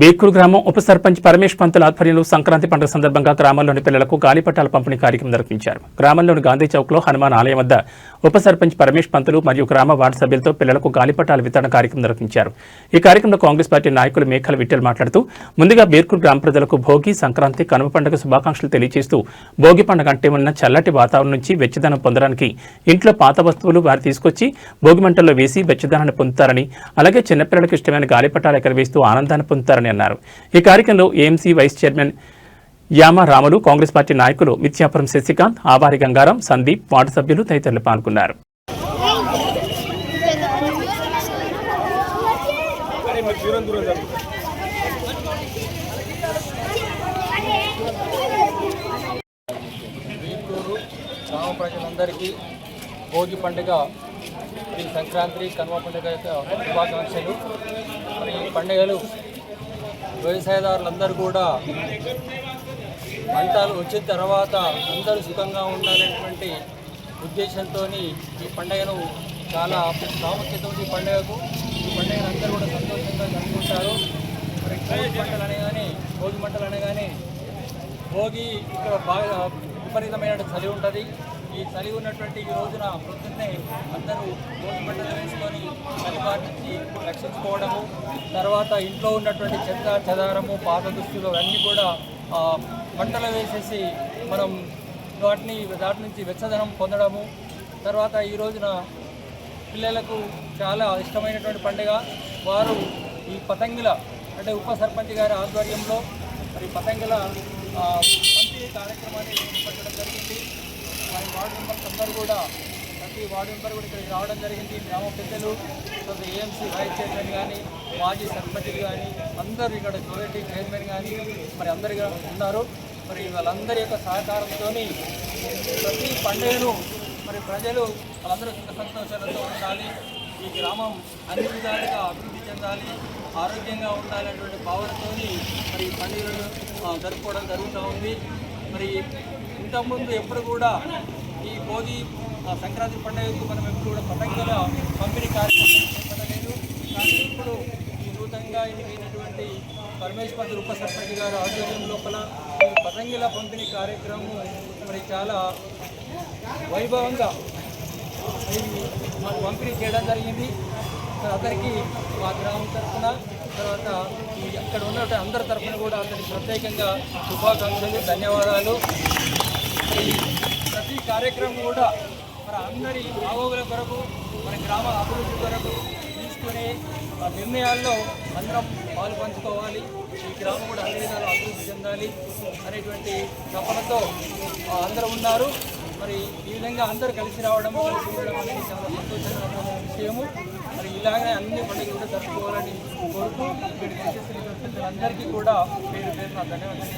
బేకూరు గ్రామం ఉప సర్పంచ్ పరమేష్ పంతుల ఆధ్వర్యంలో సంక్రాంతి పండుగ సందర్భంగా గ్రామంలోని పిల్లలకు గాలిపటాల పంపిణీ కార్యక్రమం నిర్వహించారు. గ్రామంలోని గాంధీ చౌక్లో హనుమాన్ ఆలయం వద్ద ఉప సర్పంచ్ పరమేష్ పంతులు మరియు గ్రామ వార్డు సభ్యులతో పిల్లలకు గాలిపటాల వితరణ కార్యక్రమం నిర్వహించారు. ఈ కార్యక్రమంలో కాంగ్రెస్ పార్టీ నాయకులు మేకల విట్టెల్ మాట్లాడుతూ ముందుగా బేర్కూరు గ్రామ ప్రజలకు భోగి సంక్రాంతి కనుమ పండుగ శుభాకాంక్షలు తెలియజేస్తూ భోగి పండుగ అంటే ఉన్న చల్లటి వాతావరణం నుంచి వెచ్చదనం పొందడానికి ఇంట్లో పాత వస్తువులు వారు తీసుకొచ్చి భోగి మంటల్లో వేసి వెచ్చదనాన్ని పొందుతారని అలాగే చిన్నపిల్లలకు ఇష్టమైన గాలిపటాలు ఎగరవేస్తూ ఆనందాన్ని పొందుతారని అన్నారు. ఈ కార్యక్రమంలో AMC vice chairman Yama Ramulu Congress party నాయకులు మిత్యాపురం శశికాంత్ ఆవారి గంగారం సందీప్ వార్డు సభ్యులు తదితరులు పాల్గొన్నారు. గ్రామ ప్రజలందరికీ భోగి పండుగ ఈ సంక్రాంతి కనుమ పండుగ యొక్క శుభాకాంక్షలు. మరి ఈ పండుగలు వ్యవసాయదారులందరూ కూడా పంటలు వచ్చిన తర్వాత అందరూ సుఖంగా ఉండాలనేటువంటి ఉద్దేశంతో ఈ పండుగను చాలా ప్రాముఖ్యత ఉంది ఈ పండుగకు ఈ పండుగను అందరూ కూడా సంతోషంగా జరుపుకుంటారు. మరి కోడి మంటలు అనగానే భోగి మంటలు అనగానే భోగి ఇక్కడ బాగా విపరీతమైన చలి ఉంటుంది. ఈ చలి ఉన్నటువంటి ఈ రోజున ప్రొద్దున్నే అందరూ భోగి బట్టలు వేసుకొని చలిపాటి నుంచి రక్షించుకోవడము తర్వాత ఇంట్లో ఉన్నటువంటి చెత్త చెదారము పాత దుస్తులు అవన్నీ కూడా పంటలు వేసేసి మనం వాటిని దాటి నుంచి వెచ్చదనం పొందడము. తర్వాత ఈ రోజున పిల్లలకు చాలా ఇష్టమైనటువంటి పండుగ. వారు ఈ పతంగుల అంటే ఉప సర్పంచ్ గారి ఆధ్వర్యంలో మరి పతంగుల పంపిణీ కార్యక్రమాన్ని చేపట్టడం జరిగింది. మరి వార్డు మెంబర్స్ అందరూ కూడా ప్రతి వార్డు మెంబర్ కూడా ఇక్కడికి రావడం జరిగింది. గ్రామ పెద్దలు తర్వాత ఏఎంసీ వైస్ చైర్మన్ కానీ మాజీ సర్పంచ్లు కానీ అందరూ ఇక్కడ సొసైటీ చైర్మన్ కానీ మరి అందరు ఇక్కడ ఉన్నారు. మరి వాళ్ళందరి యొక్క సహకారంతో ప్రతి పండుగను మరి ప్రజలు వాళ్ళందరూ సుఖ సంతోషాలతో ఉండాలి. ఈ గ్రామం అన్ని విధాలుగా అభివృద్ధి చెందాలి ఆరోగ్యంగా ఉండాలనేటువంటి భావనతో మరి పండుగలను జరుపుకోవడం జరుగుతూ ఉంది. మరి ఇంతకుముందు ఎప్పుడు కూడా ఈ భోగి సంక్రాంతి పండుగకు మనం ఎప్పుడు కూడా పతంగుల పంపిణీ కార్యక్రమం చేపట్టలేదు. కానీ ఇప్పుడు ఈ నూతనంగా ఎన్నికైనటువంటి పరమేశ్వర పంతులు ఉప సర్పంచ్ గారు ఆధ్వర్యం లోపల పతంగిల పతంగుల పంపిణీ కార్యక్రమం మరి చాలా వైభవంగా పంపిణీ చేయడం జరిగింది. అతనికి మా గ్రామం తరఫున తర్వాత అక్కడ ఉన్న అందరి తరఫున కూడా అతనికి ప్రత్యేకంగా శుభాకాంక్షలు ధన్యవాదాలు. ప్రతి కార్యక్రమం కూడా మన అందరి బాగోగుల కొరకు మన గ్రామ అభివృద్ధి కొరకు తీసుకునే ఆ నిర్ణయాల్లో అందరం పాలు పంచుకోవాలి. ఈ గ్రామం కూడా అన్ని విధాలు అభివృద్ధి చెందాలి అనేటువంటి తపనతో అందరూ ఉన్నారు. మరి ఈ విధంగా అందరూ కలిసి రావడం కలిసి ఉండడం అనేది చాలా సంతోషకరమైన విషయము. మరి ఇలాగే అన్ని పండుగలు కూడా జరుపుకోవాలని కోరుతూ ఇక్కడికి అందరికీ కూడా పేరు పేరు నా ధన్యవాదాలు